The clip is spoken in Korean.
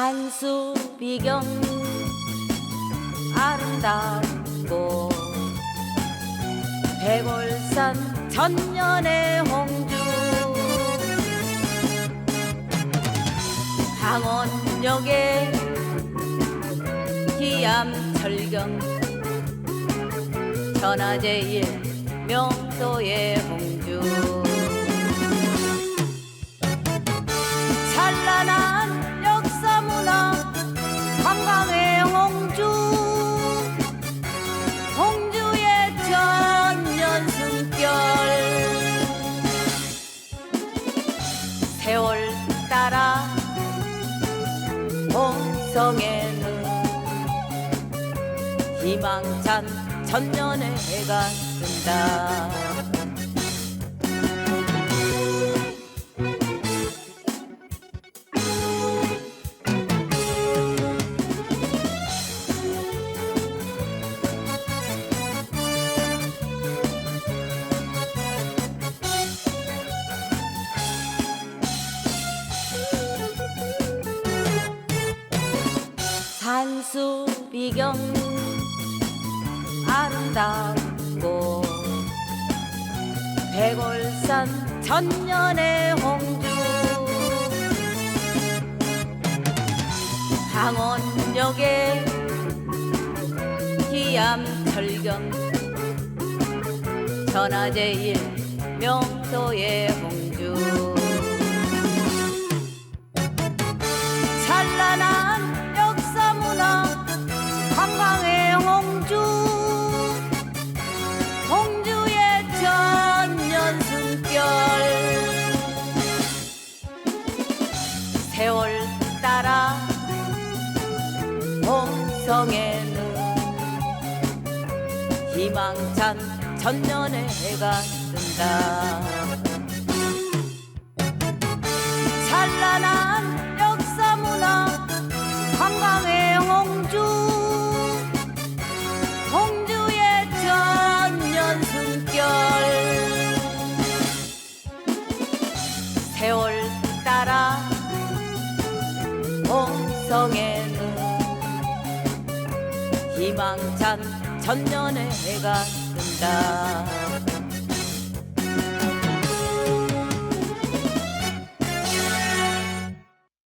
한수 비경 아름답고 백월산 천년의 홍주 강원역의 기암철경 전하제일 명도의 홍주. 관광의 홍주 홍주의 천년 숨결. 세월 따라 홍성에는 희망찬 천년의 해가 뜬다 산수 비경 아름답고 백월산 천년의 홍주 강원역의 기암철경 천하제일 명소의 홍 성에는 희망찬 천년의 해가 뜬다. 찬란한 역사 문화 관광의 홍주 홍주의 천년 숨결. 세월 따라 홍성에는 희망찬 천년의 해가 뜬다